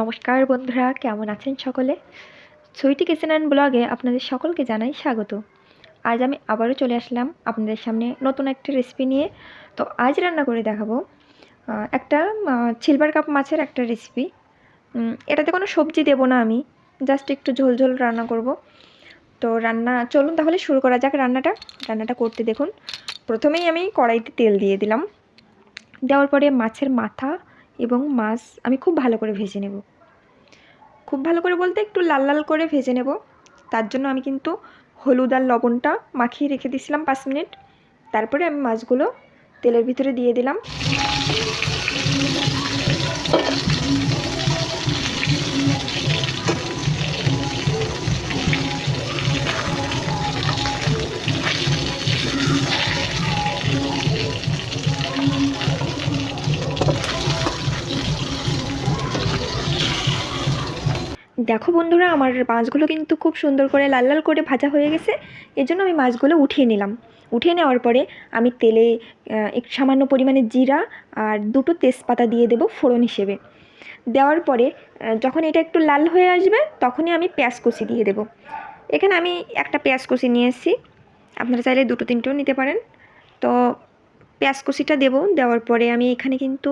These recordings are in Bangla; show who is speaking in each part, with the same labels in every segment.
Speaker 1: নমস্কার বন্ধুরা, কেমন আছেন সকলে? সুইটি কিচেন অ্যান্ড ব্লগে আপনাদের সকলকে জানাই স্বাগত। আজ আমি আবারও চলে আসলাম আপনাদের সামনে নতুন একটা রেসিপি নিয়ে। তো আজ রান্না করে দেখাবো একটা সিলভার কাপ মাছের একটা রেসিপি এটাতে কোনো সবজি দেবো না আমি জাস্ট একটু ঝোল ঝোল রান্না করব। তো রান্না, চলুন তাহলে শুরু করা যাক রান্নাটা। রান্নাটা করতে দেখুন। প্রথমেই আমি কড়াইতে তেল দিয়ে দিলাম। দেওয়ার পরে মাছের মাথা এবং মাছ আমি খুব ভালো করে ভেজে নেব। খুব ভালো করে বলতে একটু লাল লাল করে ভেজে নেব। তার জন্য আমি কিন্তু হলুদ আর লবণটা মাখিয়ে রেখে দিয়েছিলাম পাঁচ মিনিট। তারপরে আমি মাছগুলো তেলের ভিতরে দিয়ে দিলাম। দেখো বন্ধুরা, আমার মাছগুলো কিন্তু খুব সুন্দর করে লাল লাল করে ভাজা হয়ে গেছে। এর জন্য আমি মাছগুলো উঠিয়ে নিলাম। উঠিয়ে নেওয়ার পরে আমি তেলে একটু সামান্য পরিমাণে জিরা আর দুটো তেজপাতা দিয়ে দেবো ফোড়ন হিসেবে। দেওয়ার পরে যখন এটা একটু লাল হয়ে আসবে, তখনই আমি পেঁয়াজ কুচি দিয়ে দেবো। এখানে আমি একটা পেঁয়াজ কুচি নিয়ে এসেছি। আপনারা চাইলে দুটো তিনটেও নিতে পারেন। তো পেঁয়াজ কুচিটা দেবো। দেওয়ার পরে আমি এখানে কিন্তু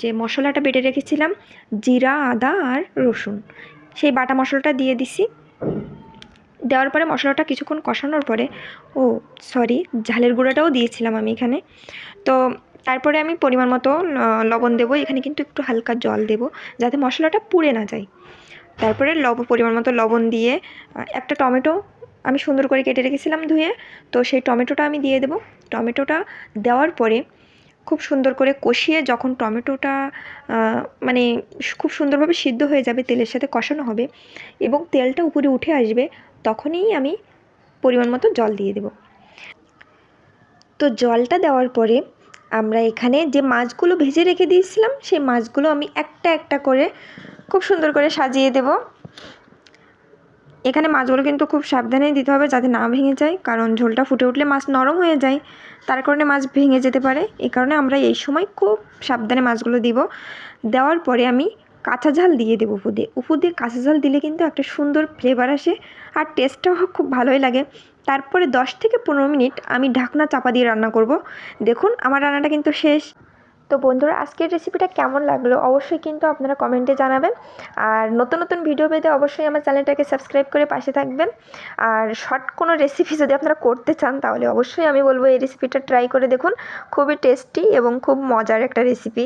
Speaker 1: যে মশলাটা বেটে রেখেছিলাম, জিরা, আদা আর রসুন। সেই বাটা মশলাটা দিয়ে দিছি। দেওয়ার পরে মশলাটা কিছুক্ষণ কষানোর পরে, ও, সরি, ঝালের গুঁড়াটাও দিয়েছিলাম আমি এখানে। তো তারপরে আমি পরিমাণ মতো লবণ দেবো। এখানে কিন্তু একটু হালকা জল দেবো, যাতে মশলাটা পুড়ে না যায়। তারপরে লব, পরিমাণ মতো লবণ দিয়ে একটা টমেটো আমি সুন্দর করে কেটে রেখেছিলাম ধুয়ে, তো সেই টমেটোটা আমি দিয়ে দেবো। টমেটোটা দেওয়ার পরে খুব সুন্দর করে কষিয়ে যখন টমেটোটা মানে খুব সুন্দরভাবে সিদ্ধ হয়ে যাবে, তেলের সাথে কষানো হবে এবং তেলটা উপরে উঠে আসবে, তখনই আমি পরিমাণ মতো জল দিয়ে দেব। তো জলটা দেওয়ার পরে আমরা এখানে যে মাছগুলো ভেজে রেখে দিয়েছিলাম, সেই মাছগুলো আমি একটা একটা করে খুব সুন্দর করে সাজিয়ে দেব। এখানে মাছগুলো কিন্তু খুব সাবধানে দিতে হবে যাতে না ভেঙে যায়, কারণ ঝোলটা ফুটে উঠলে মাছ নরম হয়ে যায়। তার কারণে মাছ ভেঙে যেতে পারে। এই কারণে আমরা এই সময় খুব সাবধানে মাছগুলো দিব। দেওয়ার পরে আমি কাঁচা ঝাল দিয়ে দেবো উপর দিয়ে কাঁচা ঝাল দিলে কিন্তু একটা সুন্দর ফ্লেভার আসে আর টেস্টটাও খুব ভালোই লাগে। তারপরে দশ থেকে পনেরো মিনিট আমি ঢাকনা চাপা দিয়ে রান্না করব। দেখুন, আমার রান্নাটা কিন্তু শেষ। তো বন্ধুরা, আজকের রেসিপিটা কেমন লাগল অবশ্যই কিন্তু আপনারা কমেন্টে জানাবেন। আর নতুন নতুন ভিডিও পেতে অবশ্যই আমার চ্যানেলটাকে সাবস্ক্রাইব করে পাশে থাকবেন। আর শর্ট কোনো রেসিপি যদি আপনারা করতে চান, তাহলে অবশ্যই আমি বলব এই রেসিপিটা ট্রাই করে দেখুন। খুবই টেস্টি এবং খুব মজার একটা রেসিপি